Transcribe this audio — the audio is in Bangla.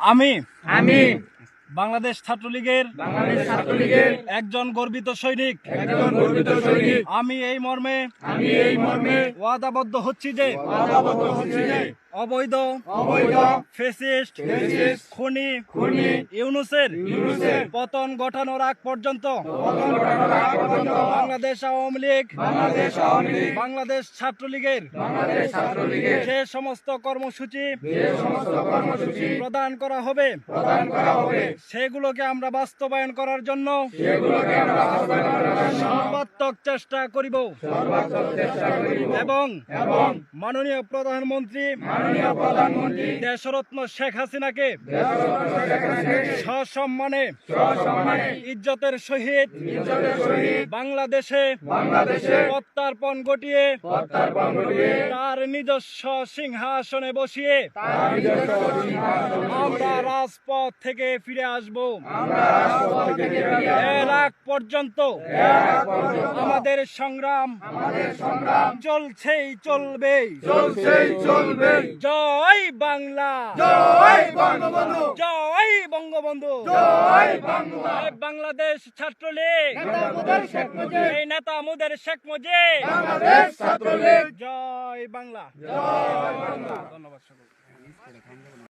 আমি। আমি। বাংলাদেশ ছাত্রলীগের বাংলাদেশ ছাত্রলীগের একজন গর্বিত সৈনিক। একজন গর্বিত সৈনিক। আমি এই মর্মে আমি এই মর্মে ওয়াদাবদ্ধ হচ্ছি যে ওয়াদাবদ্ধ হচ্ছি যে অবৈধ অবৈধ ফেসিস্ট ফ্যাসিস্ট, খুনি খুনি, ইউনুসের ইউনূসের পতন ঘটানোর আগ পর্যন্ত পতন ঘটানোর আগ পর্যন্ত বাংলাদেশ আওয়ামী লীগ বাংলাদেশ আওয়ামী লীগ বাংলাদেশ ছাত্রলীগের বাংলাদেশ ছাত্রলীগের যে সমস্ত কর্মসূচি যে সমস্ত কর্মসূচি প্রদান করা হবে প্রদান করা হবে সেগুলোকে আমরা বাস্তবায়ন করার জন্য সেগুলোকে আমরা বাস্তবায়ন করার জন্য সর্বাত্মক চেষ্টা করিব। এবং মাননীয় প্রধানমন্ত্রী দেশরত্ন শেখ হাসিনাকে সসম্মানে ইজ্জতের সহিত বাংলাদেশে প্রত্যার্পণ ঘটিয়ে তার নিজস্ব সিংহাসনে বসিয়ে আমরা রাজপথ থেকে ফিরে আসব। এক পর্যন্ত আমাদের সংগ্রাম চলছেই চলবে। জয় বাংলা। জয় বঙ্গবন্ধু। জয় বঙ্গবন্ধু জয় বাংলাদেশ ছাত্রলীগ। নেতা এই নেতা মুদের শেখ মুজিব। বাংলাদেশ ছাত্রলীগ। জয় বাংলা। জয় বাংলা। ধন্যবাদ সকলকে।